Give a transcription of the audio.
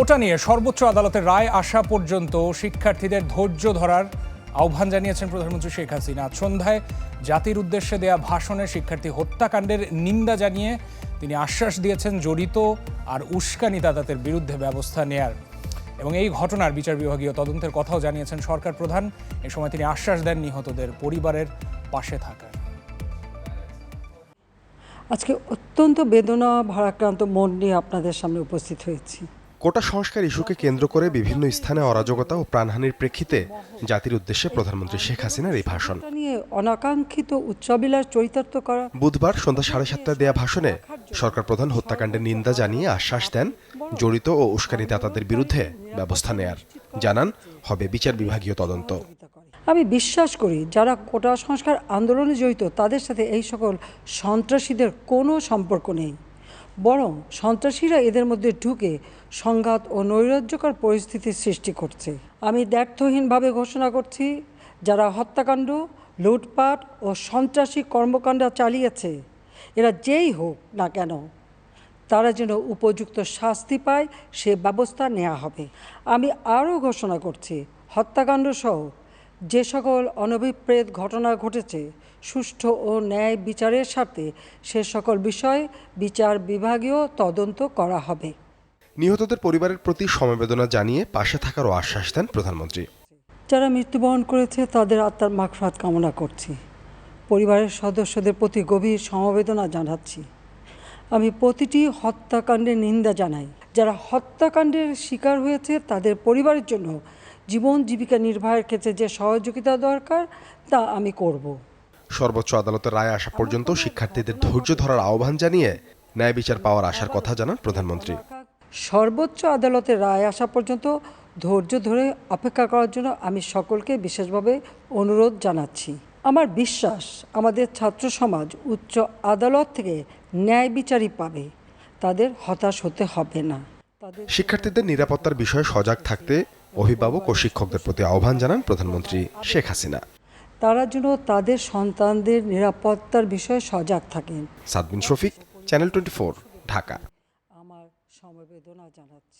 কোটা নিয়ে সর্বোচ্চ আদালতের রায় আসা পর্যন্ত শিক্ষার্থীদের ধৈর্য ধরার আহ্বান জানিয়েছেন প্রধানমন্ত্রী শেখ হাসিনা। সন্ধ্যায় জাতির উদ্দেশ্যে দেয়া ভাষণে শিক্ষার্থী হত্যাকাণ্ডের নিন্দা জানিয়ে তিনি আশ্বাস দিয়েছেন জড়িত আর উস্কানিদাতাদের বিরুদ্ধে ব্যবস্থা নেয়ার। এবং এই ঘটনার বিচার বিভাগীয় তদন্তের কথাও জানিয়েছেন সরকার প্রধান। এ সময় তিনি আশ্বাস দেন নিহতদের পরিবারের পাশে থাকার। আজকে অত্যন্ত বেদনা, ভারাক্রান্ত মন নিয়ে আপনাদের সামনে উপস্থিত হয়েছি। কোটা সংস্কার ইস্যুকে কেন্দ্র করে বিভিন্ন স্থানে অরাজকতা ও প্রাণহানির প্রেক্ষিতে জাতির উদ্দেশ্যে প্রধানমন্ত্রী শেখ হাসিনার এই ভাষণ। নিয়ে অনাকাঙ্ক্ষিত উচ্চাবিলাস চরিতার্থ করা। বুধবার সন্ধ্যা সাড়ে সাতটায় দেয়া ভাষণে সরকার প্রধান হত্যাকাণ্ডের নিন্দা জানিয়ে আশ্বাস দেন জড়িত ও উস্কানিদাতাদের বিরুদ্ধে ব্যবস্থা নেয়ার। জানান হবে বিচার বিভাগীয় তদন্ত। আমি বিশ্বাস করি যারা কোটা সংস্কার আন্দোলনে জড়িত তাদের সাথে এই সকল সন্ত্রাসীদের কোনো সম্পর্ক নেই। বরং সন্ত্রাসীরা এদের মধ্যে ঢুকে সংঘাত ও নৈরাজ্যকর পরিস্থিতির সৃষ্টি করছে। আমি দ্ব্যর্থহীনভাবে ঘোষণা করছি, যারা হত্যাকাণ্ড, লুটপাট ও সন্ত্রাসী কর্মকাণ্ড চালিয়েছে, এরা যেই হোক না কেন, তারা যেন উপযুক্ত শাস্তি পায় সে ব্যবস্থা নেওয়া হবে। আমি আরও ঘোষণা করছি হত্যাকাণ্ড সহ যে সকল অনভিপ্রেত ঘটনা ঘটেছে সুষ্ঠু ও ন্যায় বিচারের স্বার্থে সে সকল বিষয় বিচার বিভাগীয় তদন্ত করা হবে। নিহতদের পরিবারের প্রতি সমবেদনা জানিয়ে পাশে থাকারও আশ্বাস দেন প্রধানমন্ত্রী। যারা মৃত্যুবরণ করেছে তাদের আত্মার মাগফাত কামনা করছি। পরিবারের সদস্যদের প্রতি গভীর সমবেদনা জানাচ্ছি। আমি প্রতিটি হত্যাকাণ্ডের নিন্দা জানাই। যারা হত্যাকাণ্ডের শিকার হয়েছে তাদের পরিবারের জন্য জীবন জীবিকা নির্বাহের ক্ষেত্রে যে সহযোগিতা দরকার তা আমি করব। সর্বোচ্চ আদালতের রায় আসা পর্যন্ত শিক্ষার্থীদের ধৈর্য ধরার আহ্বান জানিয়ে ন্যায় বিচার পাওয়ার আশার কথা জানান প্রধানমন্ত্রী। সর্বোচ্চ আদালতের রায় আসা পর্যন্ত ধৈর্য ধরে অপেক্ষা করার জন্য আমি সকলকে বিশেষভাবে অনুরোধ জানাচ্ছি। আমার বিশ্বাস আমাদের ছাত্র সমাজ উচ্চ আদালত থেকে ন্যায় বিচারই পাবে। তাদের হতাশ হতে হবে না। শিক্ষার্থীদের নিরাপত্তার বিষয়ে সজাগ থাকতে অভিভাবক ও শিক্ষকদের প্রতি আহ্বান জানান প্রধানমন্ত্রী শেখ হাসিনা। তারা যেন তাদের সন্তানদের নিরাপত্তার বিষয়ে সজাগ থাকেন। Sadbin Shafiq channel twenty Dhaka. আমার সমবেদনা জানাচ্ছি।